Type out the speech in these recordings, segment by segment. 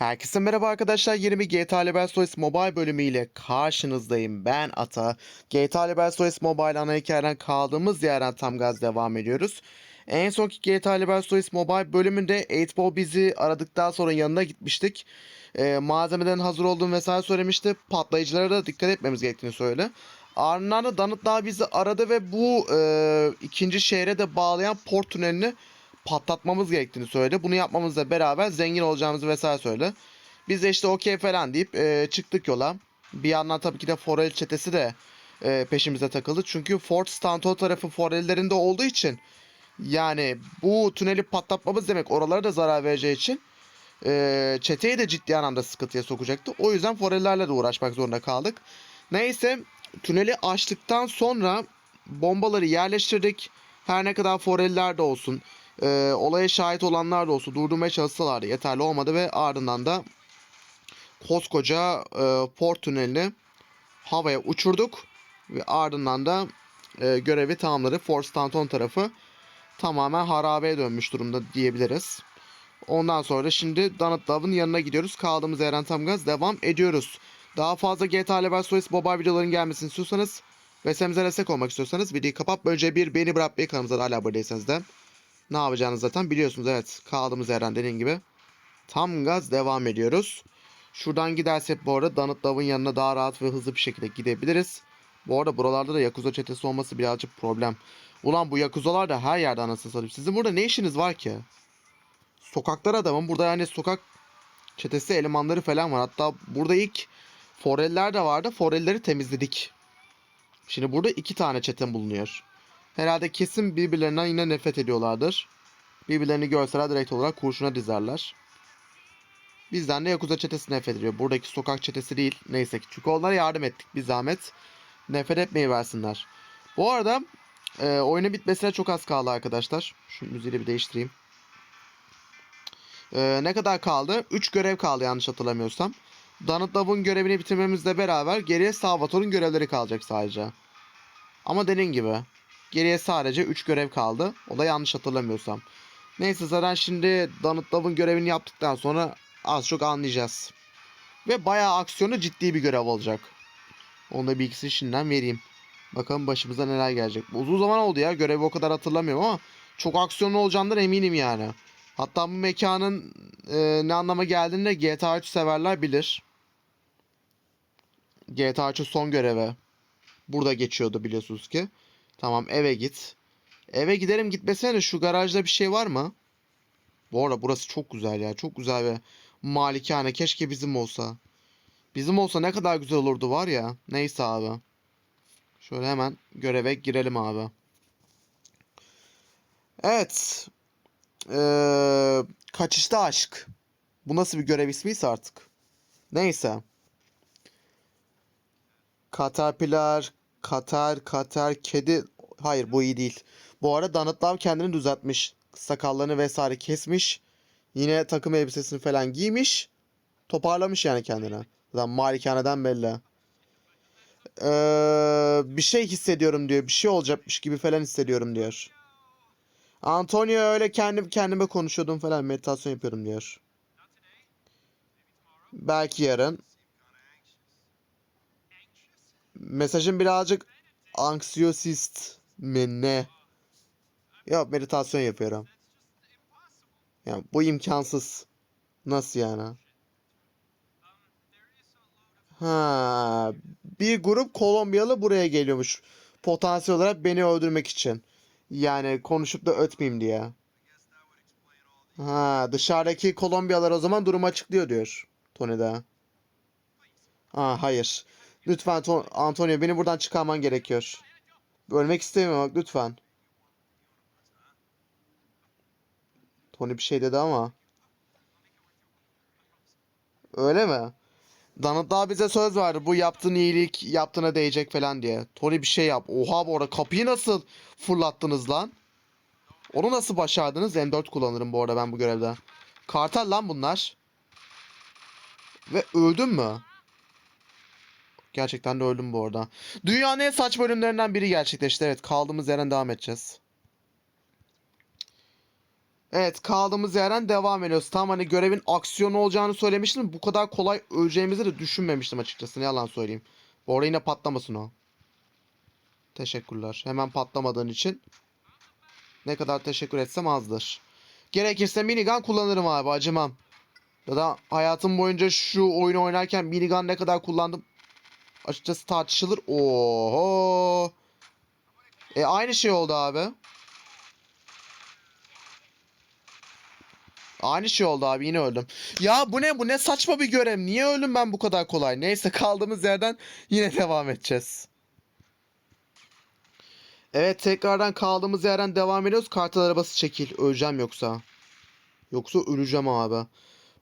Herkese merhaba arkadaşlar. Yeni bir GTA Liberstories Mobile bölümüyle karşınızdayım. Ben Ata. GTA Liberstories Mobile ana hikayeden kaldığımız yerden tam gaz devam ediyoruz. En sonki GTA Liberstories Mobile bölümünde 8 bizi aradıktan sonra yanına gitmiştik. Ee, malzemeden hazır olduğunu vesaire söylemişti. Patlayıcılara da dikkat etmemiz gerektiğini söyledi. Ardından da Danıt daha bizi aradı ve bu e, ikinci şehre de bağlayan port tünelini patlatmamız gerektiğini söyledi. Bunu yapmamızla beraber zengin olacağımızı vesaire söyledi. Biz de işte okey falan deyip e, çıktık yola. Bir yandan tabii ki de Forel çetesi de e, peşimize takıldı. Çünkü Fort Stanton tarafı Forel'lerinde olduğu için yani bu tüneli patlatmamız demek oralara da zarar vereceği için e, çeteyi de ciddi anlamda sıkıntıya sokacaktı. O yüzden Forel'lerle de uğraşmak zorunda kaldık. Neyse tüneli açtıktan sonra bombaları yerleştirdik. Her ne kadar Forel'ler de olsun e, olaya şahit olanlar da olsa durdurmaya çalışsalardı yeterli olmadı ve ardından da koskoca e, port tünelini havaya uçurduk ve ardından da e, görevi tamamladı. Fort Stanton tarafı tamamen harabeye dönmüş durumda diyebiliriz. Ondan sonra şimdi Donut yanına gidiyoruz. Kaldığımız yerden tam gaz devam ediyoruz. Daha fazla GTA Liberstories mobile videoların gelmesini istiyorsanız ve semize destek olmak istiyorsanız videoyu kapat. Önce bir beni bırakmayı kanalımıza da hala abone değilseniz de ne yapacağınızı zaten biliyorsunuz. Evet kaldığımız yerden dediğim gibi tam gaz devam ediyoruz. Şuradan gidersek bu arada Donut Love'ın yanına daha rahat ve hızlı bir şekilde gidebiliriz. Bu arada buralarda da Yakuza çetesi olması birazcık problem. Ulan bu Yakuzalar da her yerde anasını satayım. Sizin burada ne işiniz var ki? Sokaklar adamın. Burada yani sokak çetesi elemanları falan var. Hatta burada ilk foreller de vardı. Forelleri temizledik. Şimdi burada iki tane çetem bulunuyor. Herhalde kesin birbirlerinden yine nefret ediyorlardır. Birbirlerini görseler direkt olarak kurşuna dizerler. Bizden de Yakuza çetesi nefret ediyor. Buradaki sokak çetesi değil. Neyse ki. Çünkü onlara yardım ettik. Bir zahmet. Nefret etmeyi versinler. Bu arada e, oyunun bitmesine çok az kaldı arkadaşlar. Şu müziği bir değiştireyim. E, ne kadar kaldı? 3 görev kaldı yanlış hatırlamıyorsam. Donut Love'ın görevini bitirmemizle beraber geriye Salvatore'un görevleri kalacak sadece. Ama dediğim gibi Geriye sadece 3 görev kaldı. O da yanlış hatırlamıyorsam. Neyse zaten şimdi Donut Love'ın görevini yaptıktan sonra az çok anlayacağız. Ve bayağı aksiyonu ciddi bir görev olacak. Onu da bilgisini şimdiden vereyim. Bakalım başımıza neler gelecek. Uzun zaman oldu ya görevi o kadar hatırlamıyorum ama çok aksiyonlu olacağından eminim yani. Hatta bu mekanın e, ne anlama geldiğini de GTA 3 severler bilir. GTA 3'ün son görevi. Burada geçiyordu biliyorsunuz ki. Tamam eve git. Eve giderim gitmesene şu garajda bir şey var mı? Bu arada burası çok güzel ya. Çok güzel ve malikane. Keşke bizim olsa. Bizim olsa ne kadar güzel olurdu var ya. Neyse abi. Şöyle hemen göreve girelim abi. Evet. Ee, kaçışta aşk. Bu nasıl bir görev ismiyse artık. Neyse. Caterpillar, Kater, Kater, kedi. Hayır bu iyi değil. Bu arada Donut Love kendini düzeltmiş. Sakallarını vesaire kesmiş. Yine takım elbisesini falan giymiş. Toparlamış yani kendine. Zaten malikaneden belli. Ee, bir şey hissediyorum diyor. Bir şey olacakmış gibi falan hissediyorum diyor. Antonio öyle kendim kendime konuşuyordum falan meditasyon yapıyorum diyor. Belki yarın. Mesajın birazcık anksiyosist mi ne? Yok meditasyon yapıyorum. Yani bu imkansız. Nasıl yani? Ha, bir grup Kolombiyalı buraya geliyormuş. Potansiyel olarak beni öldürmek için. Yani konuşup da ötmeyeyim diye. Ha, dışarıdaki Kolombiyalılar o zaman durumu açıklıyor diyor Tony. Ha, hayır. Lütfen Ton- Antonio beni buradan çıkarman gerekiyor. Ölmek istemiyorum bak lütfen. Tony bir şey dedi ama. Öyle mi? Donald daha bize söz verdi. Bu yaptığın iyilik yaptığına değecek falan diye. Tony bir şey yap. Oha bu arada kapıyı nasıl fırlattınız lan? Onu nasıl başardınız? M4 kullanırım bu arada ben bu görevde. Kartal lan bunlar. Ve öldün mü? Gerçekten de öldüm bu arada. Dünyanın en saç bölümlerinden biri gerçekleşti. Evet kaldığımız yerden devam edeceğiz. Evet kaldığımız yerden devam ediyoruz. Tam hani görevin aksiyonu olacağını söylemiştim. Bu kadar kolay öleceğimizi de düşünmemiştim açıkçası. Ne yalan söyleyeyim. Bu arada yine patlamasın o. Teşekkürler. Hemen patlamadığın için. Ne kadar teşekkür etsem azdır. Gerekirse minigun kullanırım abi acımam. Ya da hayatım boyunca şu oyunu oynarken minigun ne kadar kullandım açıkçası tartışılır. Oho. E aynı şey oldu abi. Aynı şey oldu abi yine öldüm. Ya bu ne bu ne saçma bir görev. Niye öldüm ben bu kadar kolay? Neyse kaldığımız yerden yine devam edeceğiz. Evet tekrardan kaldığımız yerden devam ediyoruz. Kartal arabası çekil. Öleceğim yoksa. Yoksa öleceğim abi.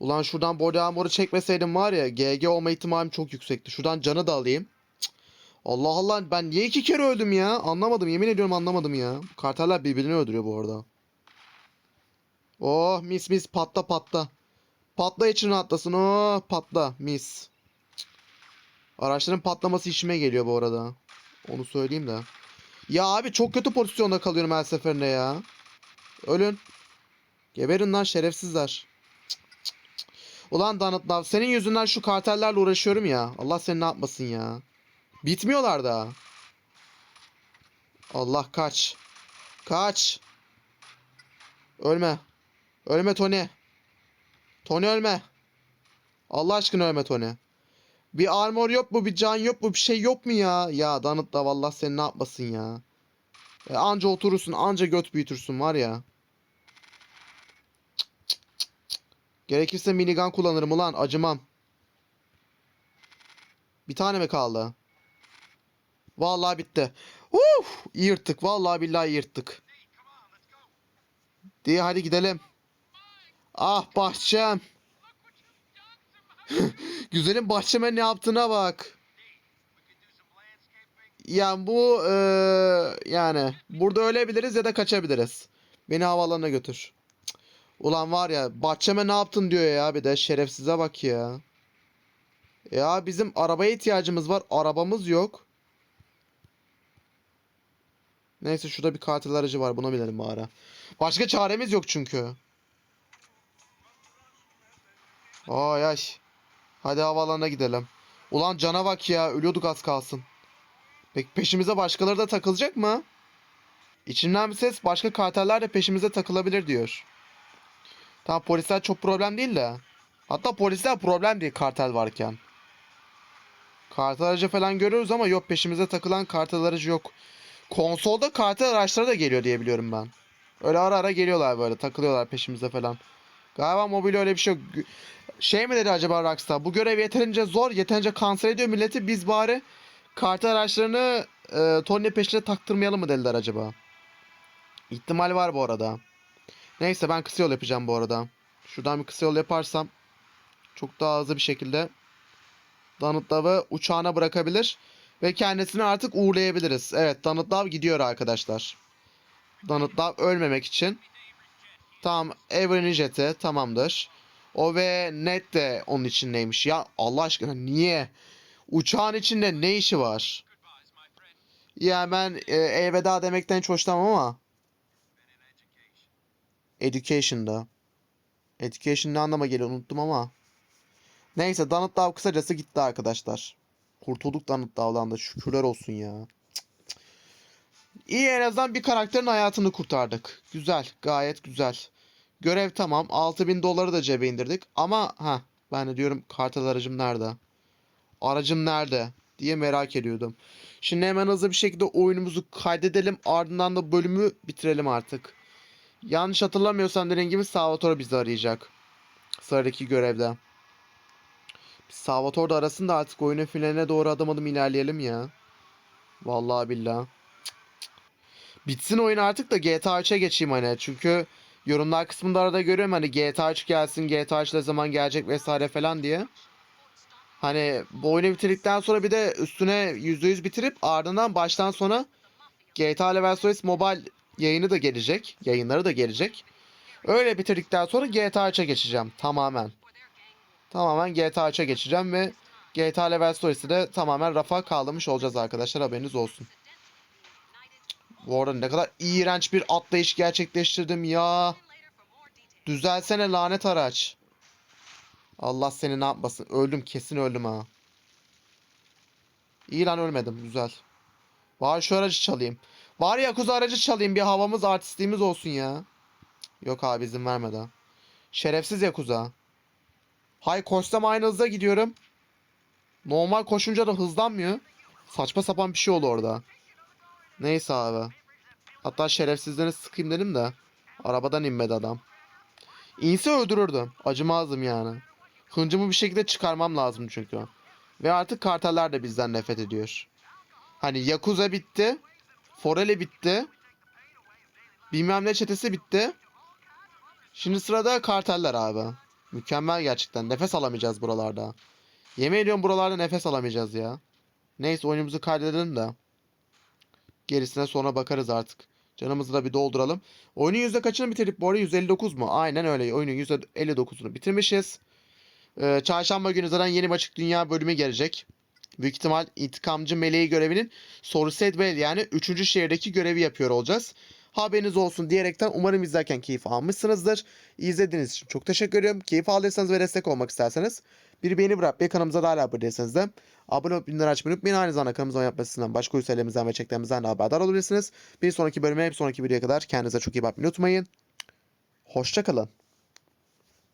Ulan şuradan body armor'u çekmeseydim var ya GG olma ihtimalim çok yüksekti. Şuradan canı da alayım. Allah Allah ben niye iki kere öldüm ya? Anlamadım yemin ediyorum anlamadım ya. Karteller birbirini öldürüyor bu arada. Oh mis mis patla patla. Patla için atlasın oh patla mis. Araçların patlaması işime geliyor bu arada. Onu söyleyeyim de. Ya abi çok kötü pozisyonda kalıyorum her seferinde ya. Ölün. Geberin lan şerefsizler. Ulan Love senin yüzünden şu kartellerle uğraşıyorum ya. Allah seni ne yapmasın ya. Bitmiyorlar da. Allah kaç. Kaç. Ölme. Ölme Tony. Tony ölme. Allah aşkına ölme Tony. Bir armor yok mu? Bir can yok mu? Bir şey yok mu ya? Ya Donald da vallahi seni ne yapmasın ya. E, anca oturursun, anca göt büyütürsün var ya. Cık, cık, cık, cık. Gerekirse minigun kullanırım ulan, acımam. Bir tane mi kaldı? Vallahi bitti. Uf, yırttık. Vallahi billahi yırttık. Diye hadi gidelim. Ah bahçem. Güzelim bahçeme ne yaptığına bak. Yani bu eee, yani burada ölebiliriz ya da kaçabiliriz. Beni havaalanına götür. Ulan var ya bahçeme ne yaptın diyor ya bir de şerefsize bak ya. Ya bizim arabaya ihtiyacımız var. Arabamız yok. Neyse şurada bir katil aracı var. Buna binelim bari. Başka çaremiz yok çünkü. Ay ay. Hadi havaalanına gidelim. Ulan cana bak ya. Ölüyorduk az kalsın. Peki peşimize başkaları da takılacak mı? İçimden bir ses başka karteller de peşimize takılabilir diyor. Tamam polisler çok problem değil de. Hatta polisler problem değil kartel varken. Kartel aracı falan görüyoruz ama yok peşimize takılan kartel aracı yok. Konsolda kartel araçları da geliyor diye biliyorum ben. Öyle ara ara geliyorlar böyle takılıyorlar peşimize falan. Galiba mobil öyle bir şey yok. Şey mi dedi acaba Rockstar? Bu görev yeterince zor, yeterince kanser ediyor milleti. Biz bari kartel araçlarını e, Tony peşine taktırmayalım mı dediler acaba? İhtimal var bu arada. Neyse ben kısa yol yapacağım bu arada. Şuradan bir kısa yol yaparsam çok daha hızlı bir şekilde Love'ı uçağına bırakabilir ve kendisini artık uğurlayabiliriz. Evet Love gidiyor arkadaşlar. Love ölmemek için. Tamam Avery'nin jeti tamamdır. O ve Net de onun içindeymiş. Ya Allah aşkına niye? Uçağın içinde ne işi var? Ya ben e, elveda demekten hiç hoşlanmam ama. Education'da. Education ne anlama geliyor unuttum ama. Neyse Donald Love kısacası gitti arkadaşlar. Kurtulduk Donald Love'dan da şükürler olsun ya. Cık. İyi en azından bir karakterin hayatını kurtardık. Güzel gayet güzel. Görev tamam 6000 doları da cebe indirdik. Ama ha ben de diyorum kartal aracım nerede? Aracım nerede? diye merak ediyordum. Şimdi hemen hızlı bir şekilde oyunumuzu kaydedelim. Ardından da bölümü bitirelim artık. Yanlış hatırlamıyorsam dediğim gibi Salvatore bizi arayacak. Sıradaki görevde. Salvatore da arasın da artık oyunun finaline doğru adım adım ilerleyelim ya. Vallahi billahi. Bitsin oyun artık da GTA 3'e geçeyim hani. Çünkü yorumlar kısmında arada görüyorum hani GTA 3 gelsin, GTA 3 ne zaman gelecek vesaire falan diye. Hani bu oyunu bitirdikten sonra bir de üstüne %100 bitirip ardından baştan sona GTA Level Stories Mobile yayını da gelecek. Yayınları da gelecek. Öyle bitirdikten sonra GTA 3'e geçeceğim tamamen. Tamamen GTA 3'e geçeceğim ve GTA Level Stories'i de tamamen rafa kaldırmış olacağız arkadaşlar haberiniz olsun. Bu arada ne kadar iğrenç bir atlayış gerçekleştirdim ya. Düzelsene lanet araç. Allah seni ne yapmasın. Öldüm kesin öldüm ha. İyi lan ölmedim güzel. Var şu aracı çalayım. Var ya kuzu aracı çalayım bir havamız artistliğimiz olsun ya. Yok abi izin vermedi. Şerefsiz Yakuza. Hay koşsam aynı hızda gidiyorum. Normal koşunca da hızlanmıyor. Saçma sapan bir şey oldu orada. Neyse abi. Hatta şerefsizlerini sıkayım dedim de. Arabadan inmedi adam. İnse öldürürdüm. Acımazdım yani. Hıncımı bir şekilde çıkarmam lazım çünkü. Ve artık karteller de bizden nefret ediyor. Hani Yakuza bitti. Forele bitti. Bilmem ne çetesi bitti. Şimdi sırada karteller abi. Mükemmel gerçekten. Nefes alamayacağız buralarda. Yemin ediyorum buralarda nefes alamayacağız ya. Neyse oyunumuzu kaydedelim de. Gerisine sonra bakarız artık. Canımızı da bir dolduralım. Oyunun yüzde kaçını bitirdik bu arada? 159 mu? Aynen öyle. Oyunun yüzde 59'unu bitirmişiz. Ee, çarşamba günü zaten yeni Açık Dünya bölümü gelecek. Büyük ihtimal intikamcı meleği görevinin Sorset Bell yani 3. şehirdeki görevi yapıyor olacağız. Haberiniz olsun diyerekten umarım izlerken keyif almışsınızdır. İzlediğiniz için çok teşekkür ediyorum. Keyif aldıysanız ve destek olmak isterseniz bir beğeni bırakmayı kanalımıza da hala abone değilseniz de abone olup bildirimleri açmayı unutmayın. Aynı zamanda kanalımıza yapmasından başka üyelerimizden ve çeklerimizden de haberdar olabilirsiniz. Bir sonraki bölüme bir sonraki videoya kadar kendinize çok iyi bakmayı unutmayın. Hoşçakalın.